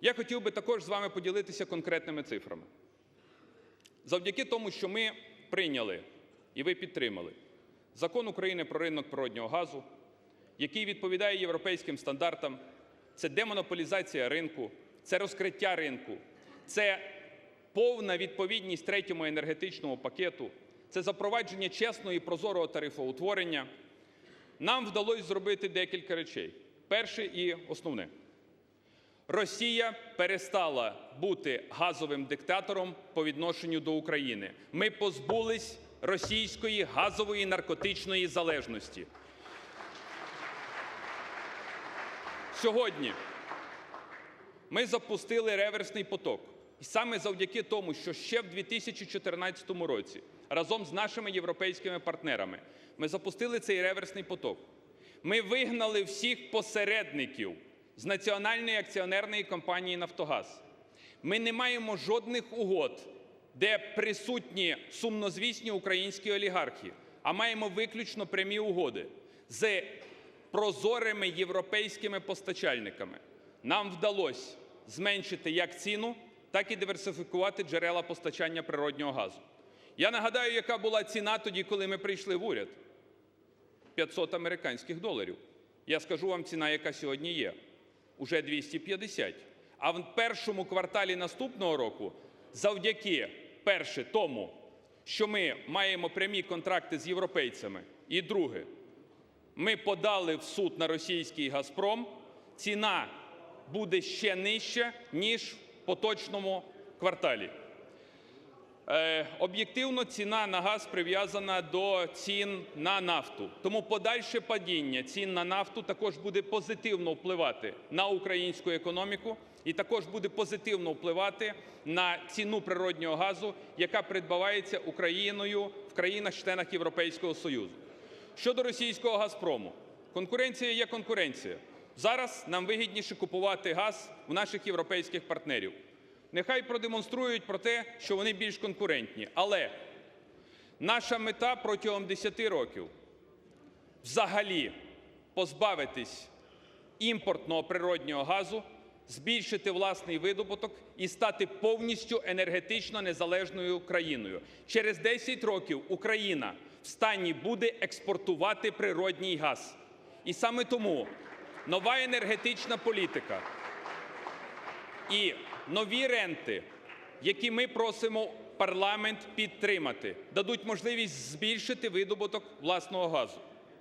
Я хотів би також з вами поділитися конкретними цифрами. Завдяки тому, що ми прийняли і ви підтримали Закон України про ринок природнього газу, який відповідає європейським стандартам, це демонополізація ринку, це розкриття ринку, це повна відповідність третьому енергетичному пакету, це запровадження чесного і прозорого тарифоутворення. Нам вдалося зробити декілька речей. Перше і основне. Росія перестала бути газовим диктатором по відношенню до України. Ми позбулись російської газової наркотичної залежності. Сьогодні ми запустили реверсний поток. І саме завдяки тому, що ще в 2014 році разом з нашими європейськими партнерами ми запустили цей реверсний поток. Ми вигнали всіх посередників з Національної акціонерної компанії Нафтогаз. Ми не маємо жодних угод, де присутні сумнозвісні українські олігархи, а маємо виключно прямі угоди з прозорими європейськими постачальниками. Нам вдалося зменшити як ціну, так і диверсифікувати джерела постачання природнього газу. Я нагадаю, яка була ціна тоді, коли ми прийшли в уряд. 500 американських доларів. Я скажу вам ціна, яка сьогодні є. Уже 250. А в першому кварталі наступного року, завдяки перше тому, що ми маємо прямі контракти з європейцями, і друге, ми подали в суд на російський Газпром, ціна буде ще нижча, ніж в поточному кварталі. Е, Об'єктивно ціна на газ прив'язана до цін на нафту. Тому подальше падіння цін на нафту також буде позитивно впливати на українську економіку і також буде позитивно впливати на ціну природнього газу, яка придбавається Україною в країнах-членах Європейського Союзу. Щодо російського Газпрому, конкуренція є конкуренція. Зараз нам вигідніше купувати газ в наших європейських партнерів. Нехай продемонструють про те, що вони більш конкурентні. Але наша мета протягом 10 років взагалі позбавитись імпортного природнього газу, збільшити власний видобуток і стати повністю енергетично незалежною країною. Через 10 років Україна в стані буде експортувати природній газ. І саме тому нова енергетична політика і нові ренти, які ми просимо парламент підтримати, дадуть можливість збільшити видобуток власного газу.